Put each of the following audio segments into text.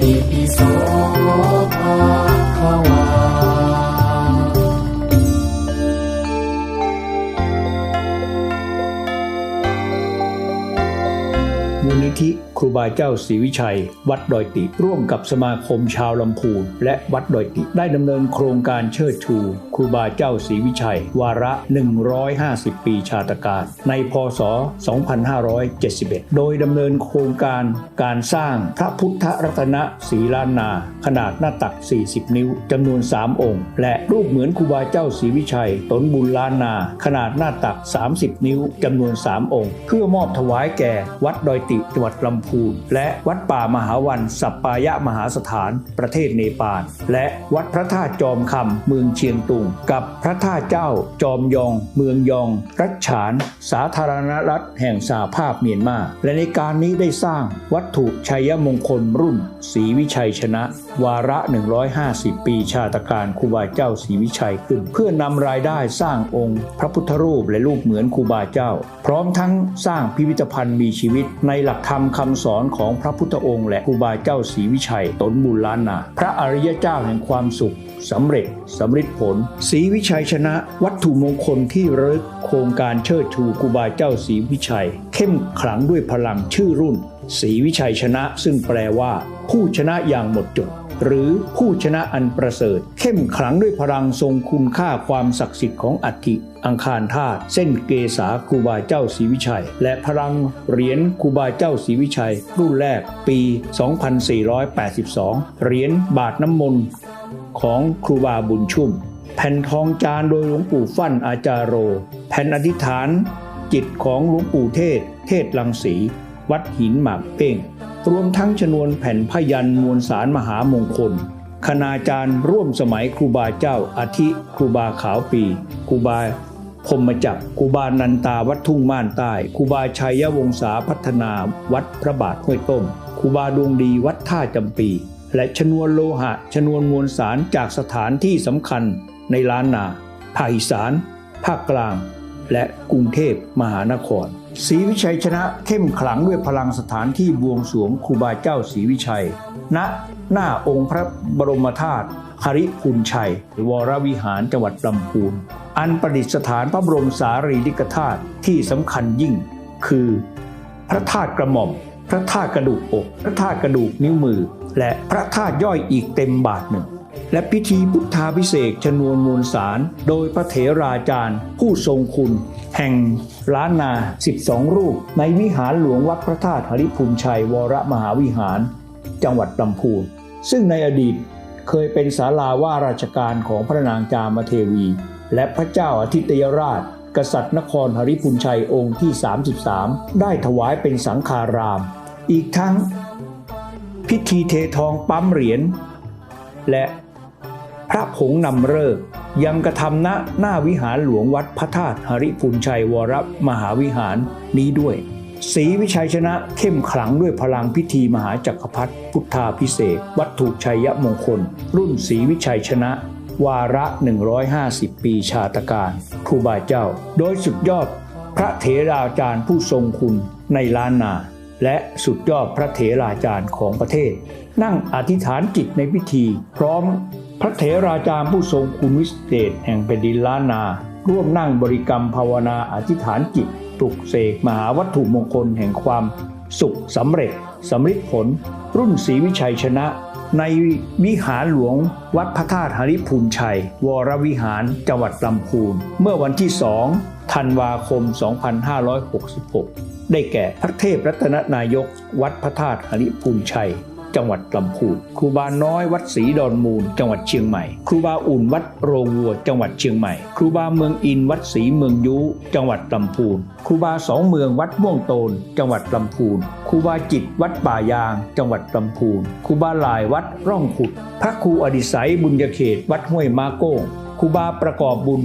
ติปิโสภะความูลนิธิ ครูบาเจ้าศรีวิชัย วัดดอยติ ร่วมกับสมาคมชาวลำพูนและวัดดอยติ ได้ดำเนินโครงการเชิดชูครูบาเจ้าศรีวิชัย วาระ 150 ปีชาตการ ในพศ 2571 โดยดำเนินโครงการการสร้างพระพุทธรัตนศรีลานนา ขนาดหน้าตัก 40 นิ้วจำนวน 3 องค์ และรูปเหมือนครูบาเจ้าศรีวิชัย ตนบุญลานนา ขนาดหน้าตัก 30 นิ้วจำนวน 3 องค์ เพื่อมอบถวายแก่วัดดอยติจังหวัดลำพูนและวัดป่ามหาวันสัปปายะมหาสถานประเทศเนปาลและวัดพระธาตุจอมคำเมืองเชียงตุง กับพระธาตุเจ้าจอมยอง เมืองยอง รัชฉาน สาธารณรัฐแห่งสหภาพเมียนมา และในการนี้ได้สร้างวัตถุชัยมงคลรุ่นศรีวิชัยชนะ วาระ 150 ปีชาตการครูบาเจ้าศรีวิชัยขึ้น เพื่อนำรายได้สร้างองค์ พระพุทธรูปและรูปเหมือนครูบาเจ้า พร้อมทั้งสร้างพิพิธภัณฑ์มีชีวิตในหลักธรรมคำสอนของพระพุทธองค์และครูบาเจ้าศรีวิชัย ตนบุญล้านนา พระอริยเจ้าแห่งความสุขสำเร็จสำฤทธิผลศรีวิชัยชนะ วัตถุมงคลที่ระลึกโครงการเชิดชูครูบาเจ้าศรีวิชัย เข้มขลังด้วยพลังชื่อรุ่นศรีวิชัยชนะ ซึ่งแปลว่า ผู้ชนะอย่างหมดจด หรือผู้ชนะอันประเสริฐ เข้มขลังด้วยพลังทรงคุณค่าความศักดิ์สิทธิ์ของอัฐิอังคารธาตุเส้นเกษาครูบาเจ้าศรีวิชัย และพลังเหรียญครูบาเจ้าศรีวิชัย รุ่นแรกปี 2482 เหรียญบาทน้ำมนต์ของครูบาบุญชุ่ม แผ่นทองจานโดยหลวงปู่ฟั่นอาจารโร แผ่นอธิษฐาน จิตของหลวงปู่เทศ เทศลังสี วัดหินหมากเป้ง รวมทั้งชนวนแผ่นพยันมวลสารมหามงคล คณาจารย์ร่วมสมัยครูบาเจ้าอาทิครูบาขาวปีครูบาพรหมจักครูบานันตาวัดทุ่งม่านใต้ครูบาชัยวงศาพัฒนาวัดพระบาทห้วยต้มครูบาดวงดีวัดท่าจำปี และชนวนโลหะ ชนวนมวลสารจากสถานที่สำคัญในล้านนาภาคอีสาน ภาคกลาง และกรุงเทพมหานคร ศรีวิชัยชนะเข้มขลังด้วยพลังสถานที่บวงสรวงครูบาเจ้าศรีวิชัย ณ หน้าองค์พระบรมธาตุหริพุนชัย วรวิหารจังหวัดลำพูน อันประดิษฐานพระบรมสารีริกธาตุที่สำคัญยิ่ง คือ พระธาตุกระหม่อม พระธาตุกระดูกอก พระธาตุกระดูกนิ้วมือ และพระธาตุย่อยอีกเต็มบาทหนึ่ง และพิธีพุทธาพิเศษชนวนมวลสาร โดยพระเถราจารย์ ผู้ทรงคุณ แห่งล้านนา 12 รูป ในวิหารหลวงวัดพระธาตุหริพุนชัย วรมหาวิหาร จังหวัดลำพูน ซึ่งในอดีตเคยเป็นศาลาว่าราชการของพระนางจามเทวี และพระเจ้าอาทิตยราช กษัตริย์นครหริพุนชัยองค์ที่ 33 ได้ถวายเป็นสังฆาราม อีกทั้ง พิธีเททองปั๊มเหรียญและ พระผงนำเลิกยังกระทำณหน้าวิหารหลวงวัดพระธาตุหริพุนชัยวรมหาวิหารนี้ด้วยศรีวิชัยชนะเข้มขลังด้วยพลังพิธีมหาจักรพรรดิพุทธาพิเศษ วัตถุชัยมงคล รุ่นศรีวิชัยชนะ วาระ 150 ปีชาตการครูบาเจ้า โดยสุดยอดพระเถราจารย์ผู้ทรงคุณในล้านนา และสุดยอดพระเถราจารย์ของประเทศ นั่งอธิษฐานจิตในพิธี พร้อม พระเถราจารย์ผู้ทรงคุณวิเศษแห่งแผ่นดินล้านนา ร่วมนั่งบริกรรมภาวนาอธิษฐานจิตปลุกเสกมหาวัตถุมงคลแห่งความสุขสำเร็จสำฤทธิผล รุ่นศรีวิชัยชนะ ในวิหารหลวงวัดพระธาตุหริพุนชัย วรวิหารจังหวัดลำพูน เมื่อวันที่2ธันวาคม 2566 ได้แก่พระเทพรัตนนายก วัดพระธาตุหริพุนชัย จังหวัดลำพูนครูบาน้อยวัดศรีดอนมูล จังหวัดเชียงใหม่ ครูบาอุ่นวัดโรงวัว จังหวัดเชียงใหม่ ครูบาเมืองอินวัดศรีเมืองยุจังหวัดลำพูน ครูบาสองเมืองวัดม่วงโตน จังหวัดลำพูน ครูบาจิตวัดป่ายาง จังหวัดลำพูน ครูบาหลายวัดร่องขุด พระครูอดิไสยบุญญเขต วัดห้วยมาโก้งครูบาประกอบบุญ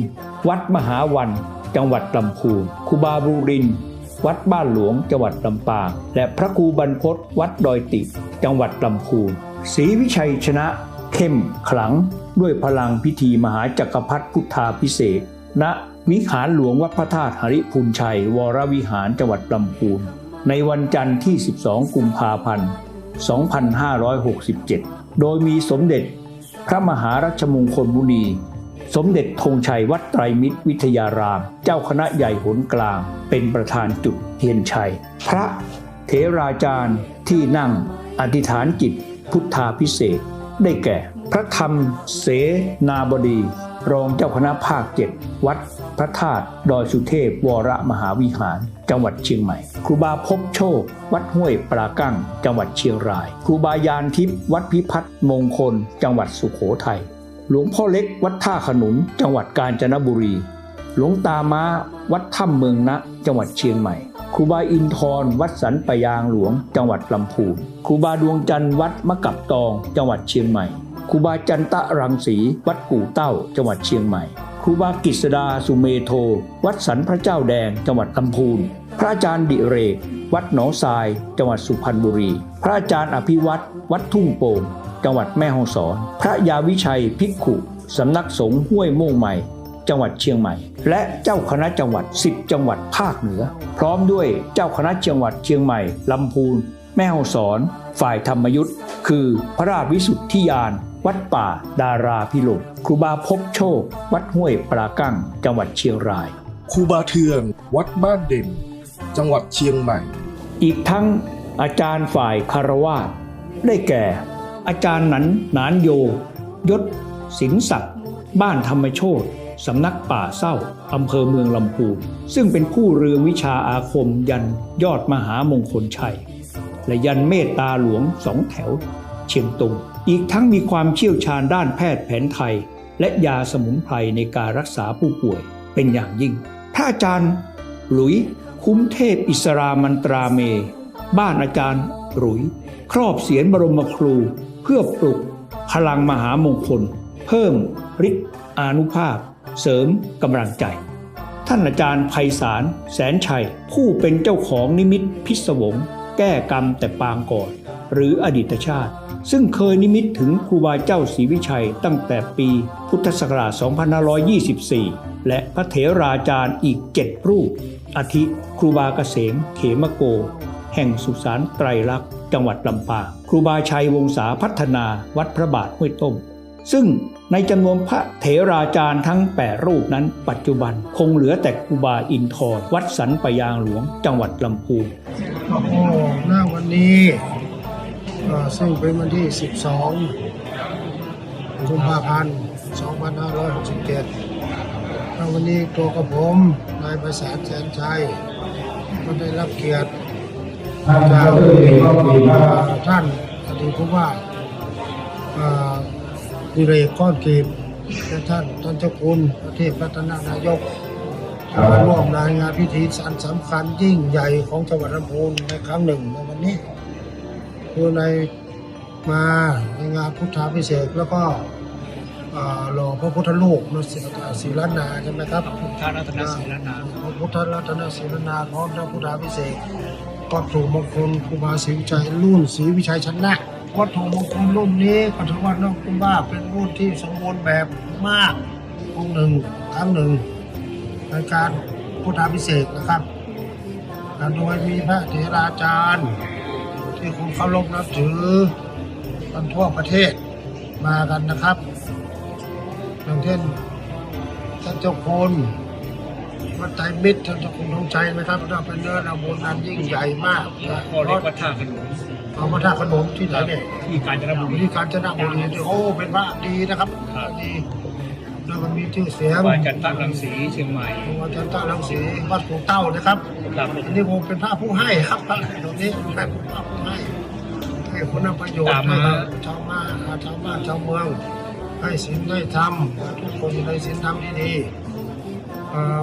วัดมหาวัน จังหวัดลำพูน ครูบาบูรินทร์ วัดบ้านหลวงจังหวัดลำปาง และพระครูบรรพตวัดดอยติ จังหวัดลำพูนศรีวิชัยชนะ เข้มขลัง ด้วยพลังพิธีมหาจักรพรรดิพุทธาพิเศษณวิหารหลวงวัดพระธาตุหริพุนชัย วรวิหารจังหวัดลำพูนในวันจันทร์ที่ 12 กุมภาพันธ์ 2567 โดยมีสมเด็จ พระมหารัชมงคลมุนี สมเด็จธงชัยวัดไตรมิตรวิทยาราม เจ้าคณะใหญ่หนกลาง เป็นประธานจุดเทียนชัย พระเถราจารย์ที่นั่งอธิษฐานจิตพุทธาพิเศษ ได้แก่ พระธรรมเสนาบดี รองเจ้าคณะภาคเจ็ดวัดพระธาตุดอยสุเทพวรมหาวิหาร จังหวัดเชียงใหม่ ครูบาพบโชค วัดห้วยปรากั้ง จังหวัดเชียงราย ครูบายานทิพย์วัดพิพัฒน์มงคล จังหวัดสุโขทัย หลวงพ่อเล็กวัดท่าขนุน จังหวัดกาญจนบุรี หลวงตาม้า วัดถ้ำเมืองนะ จังหวัดเชียงใหม่ ครูบาอินทร์วัดสันปยางหลวง จังหวัดลำพูน ครูบาดวงจันทร์วัดมะกับตอง จังหวัดเชียงใหม่ ครูบาจันตะรังสี วัดกู่เต้า จังหวัดเชียงใหม่ ครูบากิษดาสุเมโท วัดสันพระเจ้าแดง จังหวัดลำพูน พระอาจารย์ดิเรก วัดหนองทราย จังหวัดสุพรรณบุรี พระอาจารย์อภิวัตรวัดทุ่งโป่ง จังหวัดแม่ฮ่องสอน พระยาวิชัยภิกขุสำนักสงฆ์ห้วยโม่งใหม่ จังหวัดเชียงใหม่ และเจ้าคณะจังหวัด 10 จังหวัดภาคเหนือ พร้อมด้วยเจ้าคณะจังหวัดเชียงใหม่ลำพูน แม่ฮ่องสอน ฝ่ายธรรมยุทธ์คือพระราชวิสุทธิยาน วัดป่า ดาราพิลมครูบาพบโชค วัดห้วยปรากั้ง จังหวัดเชียงรายครูบาเทือง วัดบ้านเด่น จังหวัดเชียงใหม่ อีกทั้งอาจารย์ฝ่ายคารวาสได้แก่ อาจารย์หนันหนานโย ยศ สินศักดิ์บ้านธรรมโชตสำนักป่าเศร้าอำเภอเมืองลำพูนซึ่งเป็นผู้เรืองวิชาอาคมยันยอดมหามงคลชัย และยันเมตตาหลวงสองแถว เชียงตุง อีกทั้งมีความเชี่ยวชาญด้านแพทย์แผนไทย และยาสมุนไพรในการรักษาผู้ป่วยเป็นอย่างยิ่งพระอาจารย์ หลุย คุ้มเทพอิสรามันตราเม บ้านอาจารย์ หลุย ครอบเสียนบรมครู เพื่อปลุกพลังมหามงคล เพิ่มฤทธิ์อานุภาพ เสริมกำลังใจ ท่านอาจารย์ไพศาลแสนชัย ผู้เป็นเจ้าของนิมิตพิศวง แก้กรรมแต่ปางก่อน หรืออดีตชาติ ซึ่งเคยนิมิตถึงครูบาเจ้าศรีวิชัยตั้งแต่ปีพุทธศักราช 2524 และพระเถราจารย์อีก 7 รูปอาทิครูบาเกษมเขมโก แห่งสุสานไตรลักษณ์ จังหวัดลำปางครูบาชัยวงศาพัฒนาวัดพระบาทห้วยต้ม ซึ่งในจำนวนพระเถราจารย์ทั้ง 8 รูปนั้น ปัจจุบันคงเหลือแต่ครูบาอินทร์วัดสันปยางหลวง จังหวัดลำพูนโอ้หน้าวันนี้ซึ่งเป็นวันที่ 12กุมภาพันธ์2567แล้ววันนี้ตัวกับผมนายประสานแสนชัยก็ได้รับเกียรติ จากท่านอดีตผู้ว่าเอ่อดิเรกก้อนกีบและท่านท่านเจ้าคุณประเทศพัฒนานายกมาร่วมในงานพิธีสันสำคัญยิ่งใหญ่ของจังหวัดลำพูนในครั้งหนึ่งในวันนี้คือในมาในงานพุทธาพิเศษกแล้วก็เอ่อหล่อพระพุทธรูปนศศิลานาใช่ไหมครับท่านรัตนศิลานาพระพุทธรัตนศิลานาพร้อมทั้งพุทธาพิเศษก วัตถุมงคลครูบาศรีวิชัยรุ่นศรีวิชัยชนะ วัตถุมงคลรุ่นนี้ก็ถือว่าน้องคุณว่าเป็นรุ่นที่สมบูรณ์แบบมากองหนึ่งครั้งหนึ่งในการพุทธาพิเศษนะครับโดยมีพระเถราจารย์ ที่คุณเคารพนับถือกันทั่วประเทศมากันนะครับอย่างเช่นท่านเจ้าคุณ วัดไตรมิตรท่านเจ้าคุณทงชัยนะครับเราเป็นเนื้อนาบุญอันยิ่งใหญ่มากก็เรียกว่าท่าขนมเอาพระธาตุขนมที่ไหนเนี่ยที่กาญจนบุรีที่กาญจนบุรีโอ้เป็นพระดีนะครับครับดีแล้วมันมีชื่อเสียงวาจันทรังสีเชียงใหม่วัดจันทรังสีวัดกูเต้านะครับครับอันนี้ผมเป็นพระผู้ให้ครับพระตรงนี้เป็นพระผู้ให้ให้คุณประโยชน์ตามให้มากับชาวบ้านชาวบ้านชาวเมืองให้ศีลให้ธรรมทุกคนอยู่ในศีลธรรมที่ดี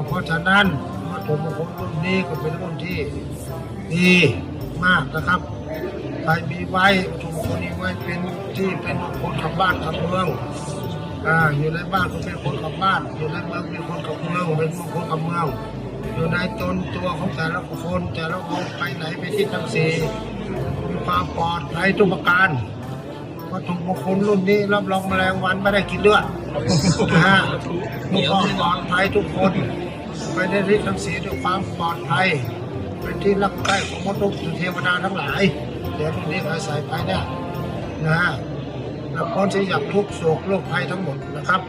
เพราะฉะนั้นวัตถุมงคลรุ่นนี้ก็เป็นรุ่นที่ดีมากนะครับใครมีไว้วัตถุมงคลนี้ไว้เป็นที่เป็นมงคลกับบ้านกับเมืองอ่าอยู่ในบ้านก็เป็นคนกับบ้าน อยู่ในเมืองเป็นคนกับเมืองเป็นมงคลกับเมืองอยู่ในตนตัวของแต่ละคนแต่ละคนไปไหนไปที่ทั้งสี่มีความปลอดภัยทุกประการวัตถุมงคลรุ่นนี้รับรองแมลงวันไม่ได้กินเลือด นะฮะมีความปลอดภัยทุกคนไปในที่ทั้งสีด้วยความปลอดภัย เป็นที่รักใคร่ของมนุษย์เทวดาทั้งหลายเดี๋ยวนี้อาศัยไปเนี่ยนะฮะแล้วพ้นที่จากทุกโศกโรคภัยทั้งหมดนะครับ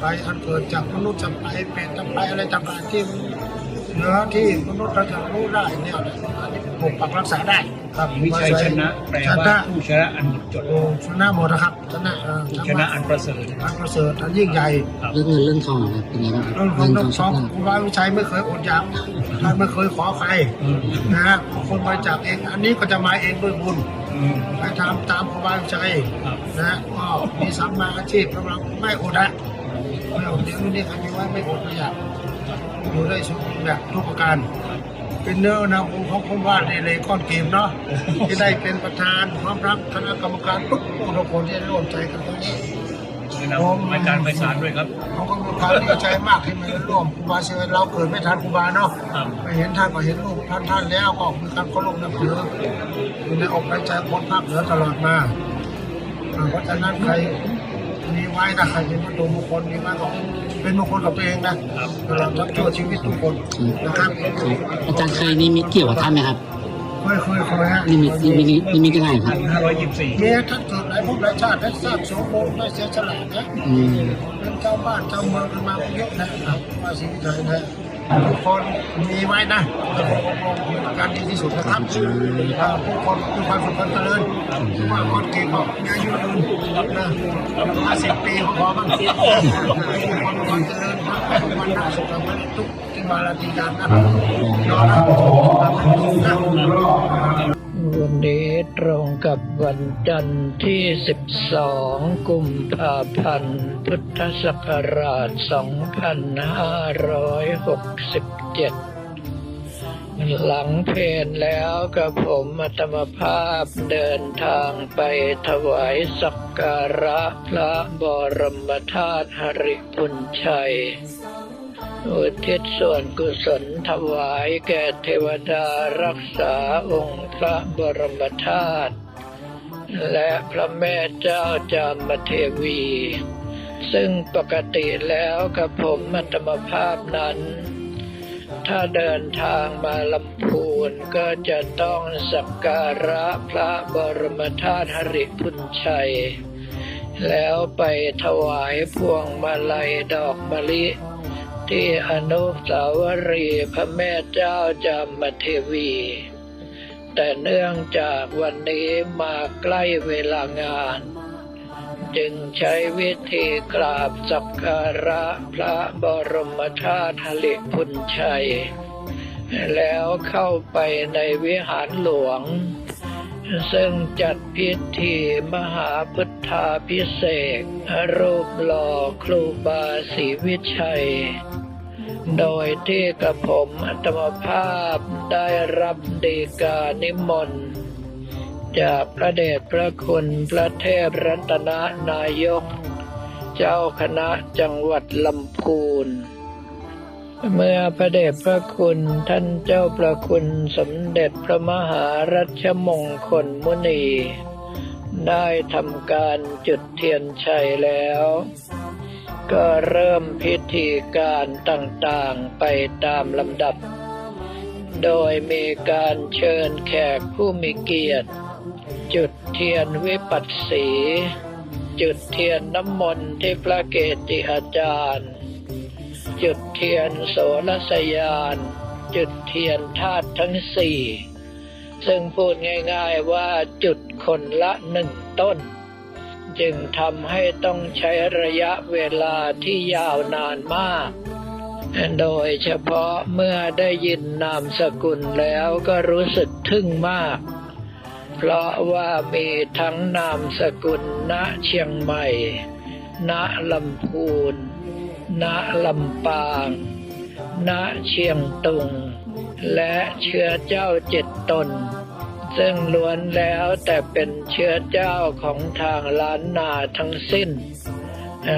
ไปอันเกิดจากมนุษย์จะไปเป็นจะไปอะไรต่างๆที่เหนือที่มนุษย์เราจะรู้ได้เนี่ยอันนี้ปกปักรักษาได้ ครับวิชัยชนะแปลชว่านะผู้ชนะอันหมดจดโอ้ชนะหมดนะครับชนะเอ่อผู้ชนะอันประเสริฐอันประเสริฐอันยิ่งใหญ่เรื่องเงินเรื่องทองนะครับเป็นไงบ้างครับเรื่องขอเงิงนน้ทอองงสสุอขงภาพครูบาวิชัยไม่เคยอดอยากท่านไม่เคยขอใครนะฮะคนบริจาคเอง อันนี้ก็จะมาเองด้วยบุญอืมไปทำตามครูบาวิชัยครับนะฮะก็มีสัมมาอาชีพกำลังไม่อดนะไม่อดเดี๋ยวนี้ใครมีไว้ไม่อดไม่อยากอยู่ได้สมบูรณ์แบบทุกประการ เป็นเนื้อนำองค์ของผมว่าในเลยก้อนเกมเนาะที่ได้เป็นประธานพร้อมรับคณะกรรมการทุกทุกคนที่ร่วมใจกันตรงนี้แนะนำรายการไปสารด้วยครับเขาก็มีความดีใจมากที่มาร่วมครูบาเชิญเราเกิดไม่ทันครูบาเนาะครับไปเห็นท่านก็เห็นรูปท่านท่านแล้วก็มีการเคารพนับถืออยู่ในอกในใจคนภาคเหนือตลอดมาอ่าเพราะฉะนั้นใครมีไว้นะใครเป็นประตูมงคลมีไว้ก็ เป็นมงคลกับตัวเองนะตลอดทั้งชั่วชีวิตทุกคนนะครับอาจารย์เคยนี่มีเกี่ยวกับท่านไหมครับเคยเคยเคยฮะนี่มีนี่มีนี่มีกันไหนครับห้าร้อยยี่สิบสี่เมียท่านเกิดหลายภพหลายชาติได้สร้างสมบูรณ์ได้เสียสละนะอืมเป็นเจ้าบ้านเจ้าเมืองกันมาเยอะนะครับว่าชีวิตไทยนะ ทุกคนมีไว้นะการดีที่สุดนะครับอ่าผู้คนมีความสุขความเจริญว่าคนเก่งก็มีอายุยืนนะห้าสิบปีก็พอมั้งทุกคนมีความเจริญนะทุกวันนะสุขภาพทุกที่มาลาติการนะนอนนะ วันนี้ตรงกับวันจันทร์ที่ 12 กุมภาพันธ์ พุทธศักราช 2567หลังเพลนแล้วกับผมอัตมภาพเดินทางไปถวายสักการะพระบรมธาตุหริพุนชัย อุทิศส่วนกุศลถวายแก่เทวดารักษาองค์พระบรมธาตุและพระแม่เจ้าจามเทวี ซึ่งปกติแล้วกับผมอัตมภาพนั้น ถ้าเดินทางมาลำพูนก็จะต้องสักการะพระบรมธาตุหริพุนชัย แล้วไปถวายพวงมาลัยดอกมะลิ ที่อนุสาวรีย์พระแม่เจ้าจามเทวี แต่เนื่องจากวันนี้มาใกล้เวลางาน จึงใช้วิธีกราบสักการะพระบรมธาตุหริพุนชัย แล้วเข้าไปในวิหารหลวง ซึ่งจัดพิธีมหาพุทธาพิเศษรูปหล่อครูบาศรีวิชัย โดยที่กระผมอัตมภาพได้รับดีกานิมนต์จากพระเดชพระคุณพระเทพรัตนนายก เจ้าคณะจังหวัดลำพูนเมื่อพระเดชพระคุณท่านเจ้าประคุณสมเด็จพระมหารัชมงคลมุนี ได้ทำการจุดเทียนชัยแล้ว ก็เริ่มพิธีการต่างๆไปตามลำดับ โดยมีการเชิญแขกผู้มีเกียรติ จุดเทียนวิปัสสี จุดเทียนน้ำมนต์ที่พระเกจิอาจารย์ จุดเทียนโสรสยาน จุดเทียนธาตุทั้งสี่ ซึ่งพูดง่ายๆว่าจุดคนละหนึ่งต้น จึงทำให้ต้องใช้ระยะเวลาที่ยาวนานมาก โดยเฉพาะเมื่อได้ยินนามสกุลแล้วก็รู้สึกทึ่งมาก เพราะว่ามีทั้งนามสกุลณเชียงใหม่ ณลำพูน ณลำปาง ณเชียงตุง และเชื้อเจ้าเจ็ดตน ซึ่งล้วนแล้วแต่เป็นเชื้อเจ้าของทางล้านนาทั้งสิ้น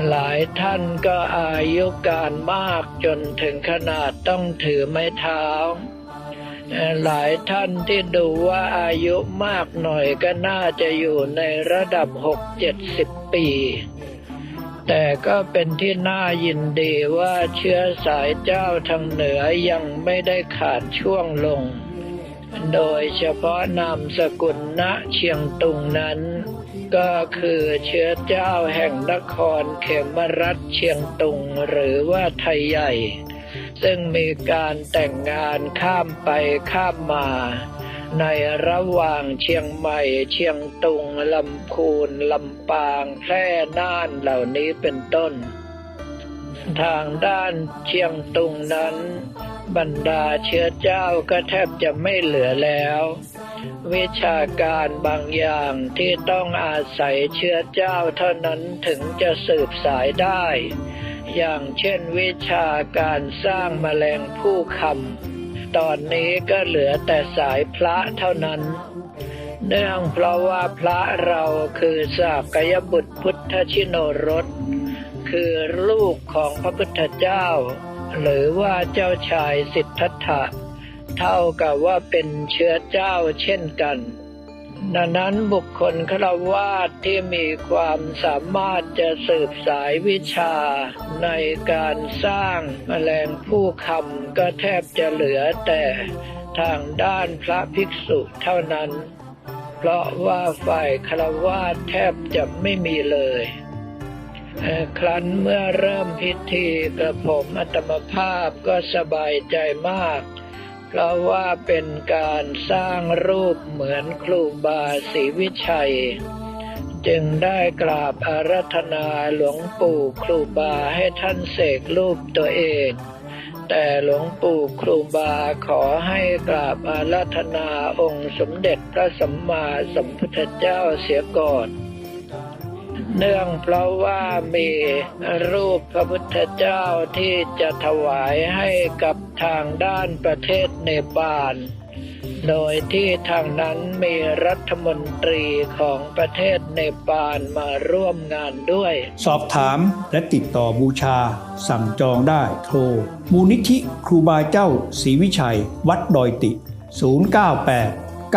หลายท่านก็อายุการมากจนถึงขนาดต้องถือไม้เท้า หลายท่านที่ดูว่าอายุมากหน่อยก็น่าจะอยู่ในระดับหกเจ็ดสิบปีแต่ก็เป็นที่น่ายินดีว่าเชื้อสายเจ้าทางเหนือยังไม่ได้ขาดช่วงลง โดยเฉพาะนามสกุลณเชียงตุงนั้น ก็คือเชื้อเจ้าแห่งนครเขมรัฐเชียงตุงหรือว่าไทยใหญ่ ซึ่งมีการแต่งงานข้ามไปข้ามมา ในระหว่างเชียงใหม่ เชียงตุงลำพูนลำปางแพร่น่านเหล่านี้เป็นต้น ทางด้านเชียงตุงนั้น บรรดาเชื้อเจ้าก็แทบจะไม่เหลือแล้ว วิชาการบางอย่างที่ต้องอาศัยเชื้อเจ้าเท่านั้นถึงจะสืบสายได้ อย่างเช่นวิชาการสร้างแมลงผู้คำตอนนี้ก็เหลือแต่สายพระเท่านั้น เนื่องเพราะว่าพระเราคือสากยบุตรพุทธชิโนรสคือลูกของพระพุทธเจ้า หรือว่าเจ้าชายสิทธัตถะ เท่ากับว่าเป็นเชื้อเจ้าเช่นกัน ดังนั้นบุคคลฆราวาสที่มีความสามารถจะสืบสายวิชา ในการสร้างแมลงผู้คำก็แทบจะเหลือแต่ทางด้านพระภิกษุเท่านั้น เพราะว่าฝ่ายฆราวาสแทบจะไม่มีเลย ครั้นเมื่อเริ่มพิธีกระผมอัตมภาพก็สบายใจมาก เพราะว่าเป็นการสร้างรูปเหมือนครูบาศรีวิชัย จึงได้กราบอารัธนาหลวงปู่ครูบาให้ท่านเสกรูปตัวเอง แต่หลวงปู่ครูบาขอให้กราบอารัธนาองค์สมเด็จพระสัมมาสัมพุทธเจ้าเสียก่อน เนื่องเพราะว่ามีรูปพระพุทธเจ้าที่จะถวายให้กับทางด้านประเทศเนปาล โดยที่ทางนั้นมีรัฐมนตรีของประเทศเนปาลมาร่วมงานด้วย สอบถามและติดต่อบูชา สั่งจองได้โทร มูลนิธิครูบาเจ้าศรีวิชัย วัดดอยติ 098 954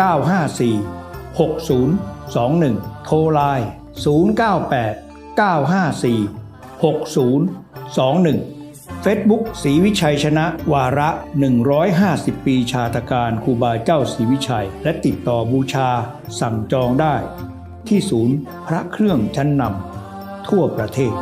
6021 โทรไลน์ 098 954 6021 Facebook ศรีวิชัยชนะวาระ 150 ปีชาตการครูบาเจ้าศรีวิชัย และติดต่อบูชาสั่งจองได้ ที่ศูนย์พระเครื่องชั้นนำทั่วประเทศ